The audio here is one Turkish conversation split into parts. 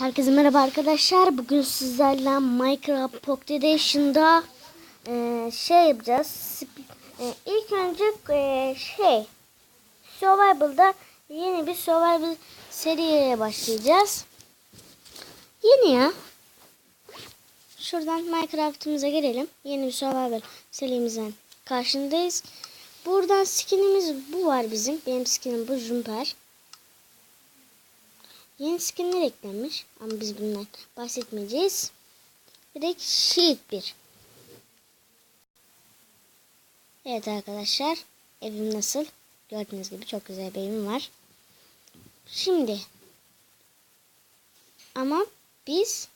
Herkese merhaba arkadaşlar. Bugün sizlerle Minecraft Pocket Edition'da e, şey yapacağız. E, ilk önce e, şey Survival'da yeni bir Survival seriye başlayacağız. Yeni ya. Şuradan Minecraft'ımıza girelim. Yeni bir Survival serimizden karşındayız. Buradan skinimiz bu var bizim. Benim skinim bu Jumper. Yeni skinler eklenmiş ama biz bundan bahsetmeyeceğiz. Direkt Sheet 1. Evet arkadaşlar evim nasıl? Gördüğünüz gibi çok güzel bir evim var. Şimdi ama biz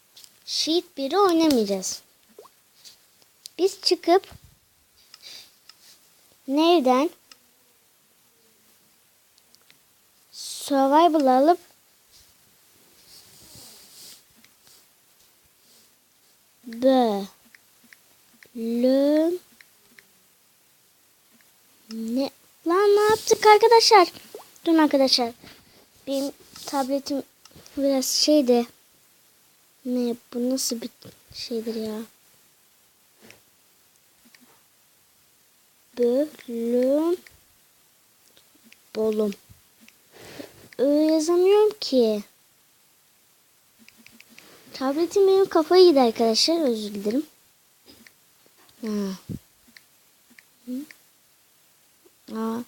Sheet 1'i oynamayacağız. Biz çıkıp nereden Survival alıp bölüm ne? Lan ne yaptık arkadaşlar? Durun arkadaşlar. Benim tabletim biraz şeydi. Ne bu nasıl bir şeydir ya? Bölüm. Bolum Öyle yazamıyorum ki Tabletim benim kafayı yedi arkadaşlar. Özür dilerim. Aa.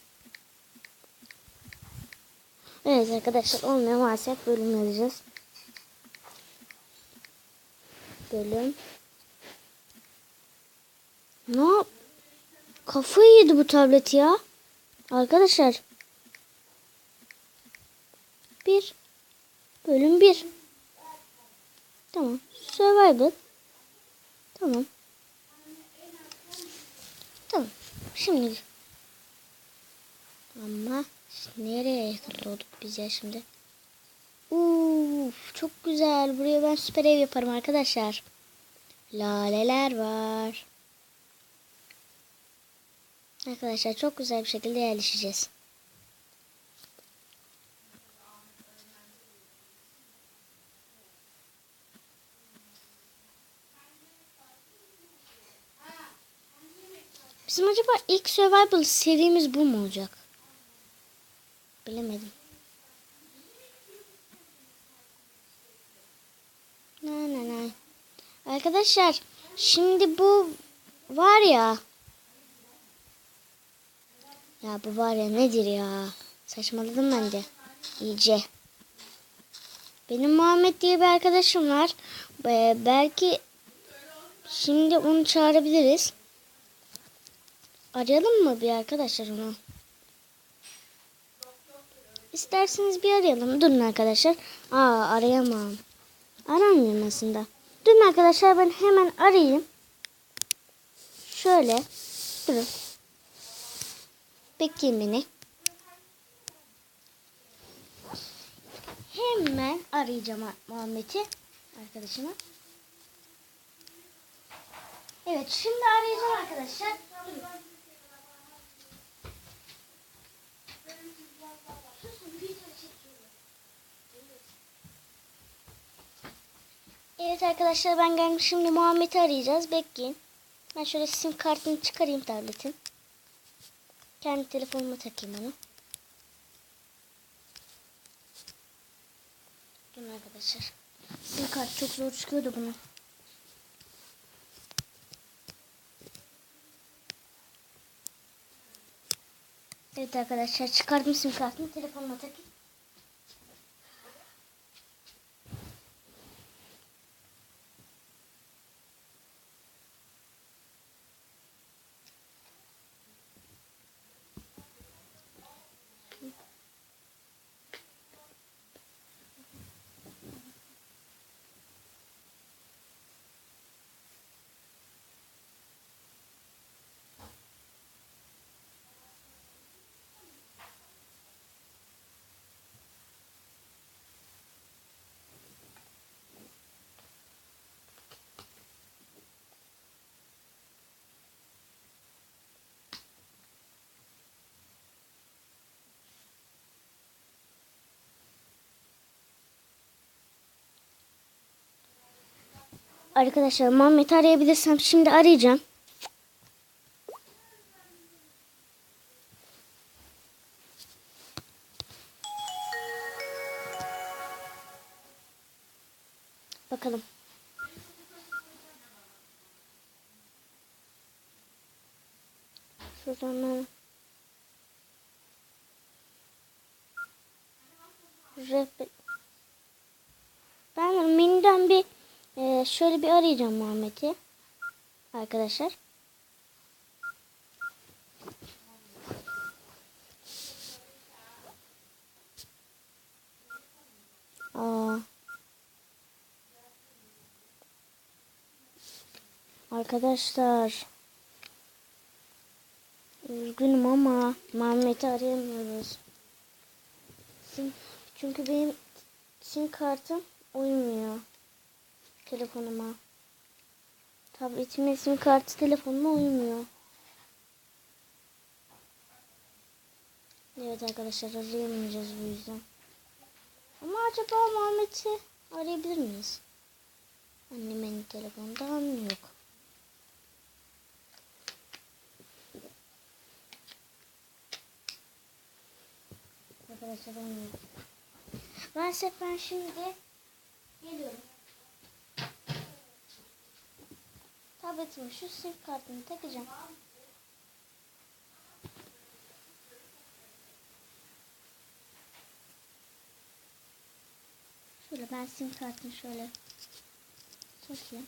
Evet arkadaşlar olmuyor maalesef bölüm yazacağız. Bölüm. Ne yap? Kafayı yedi bu tablet ya. Arkadaşlar. Bir. Bölüm bir. Tamam. Survival. Tamam. Tamam. Şimdi. Ama nereye doğduk biz ya şimdi? Uf, çok güzel. Buraya ben süper ev yaparım arkadaşlar. Laleler var. Arkadaşlar çok güzel bir şekilde yerleşeceğiz. Bizim acaba ilk survival serimiz bu mu olacak? Bilemedim. Na na na. Arkadaşlar şimdi bu var ya. Ya bu var ya nedir ya? Saçmaladım ben de. İyice. Benim Muhammed diye bir arkadaşım var. Ee, belki şimdi onu çağırabiliriz. Arayalım mı bir arkadaşlar onu? İsterseniz bir arayalım. Durun arkadaşlar. Aa arayamam. Aramıyorum aslında. Durun arkadaşlar ben hemen arayayım. Şöyle. Durun. Bekleyin beni. Hemen arayacağım Muhammed'i. Arkadaşımı. Evet şimdi arayacağım arkadaşlar. Durun. Evet arkadaşlar ben geldim. Şimdi Muhammed'i arayacağız. Bekleyin. Ben şöyle sim kartını çıkarayım tabletin. Kendi telefonuma takayım onu. Durun arkadaşlar. Sim kart çok zor çıkıyordu bunu. Evet arkadaşlar çıkardım sim kartını telefonuma takayım. Arkadaşlar Muhammed'i arayabilirsem şimdi arayacağım. Bakalım. Şuradan ben... Rehber... Ben Min'den bir e, şöyle bir arayacağım Muhammed'i. Arkadaşlar. Aa. Arkadaşlar. Üzgünüm ama Muhammed'i arayamıyoruz. Çünkü benim sim kartım uymuyor telefonuma. Tabletimin sim kartı telefonuma uymuyor. Evet arkadaşlar arayamayacağız bu yüzden. Ama acaba Muhammed'i arayabilir miyiz? Annemin telefonundan yok. Arkadaşlar. Maalesef ben şimdi geliyorum. Tabletime şu sim kartını takacağım. Şöyle ben sim kartını şöyle takayım.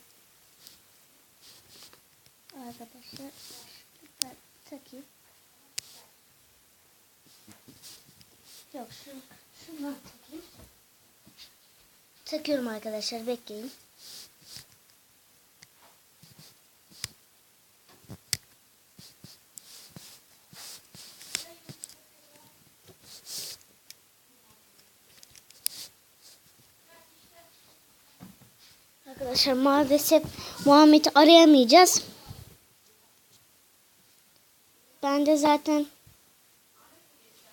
Arkadaşlar ben takayım. Yok şu şuradan takayım. Takıyorum arkadaşlar bekleyin. Arkadaşlar maalesef Muhammed'i arayamayacağız. Ben de zaten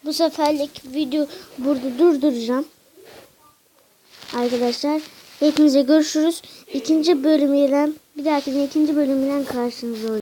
bu seferlik video burada durduracağım. Arkadaşlar hepinize görüşürüz. İkinci bölümüyle bir dahaki ikinci bölümüyle karşınızda olacağım.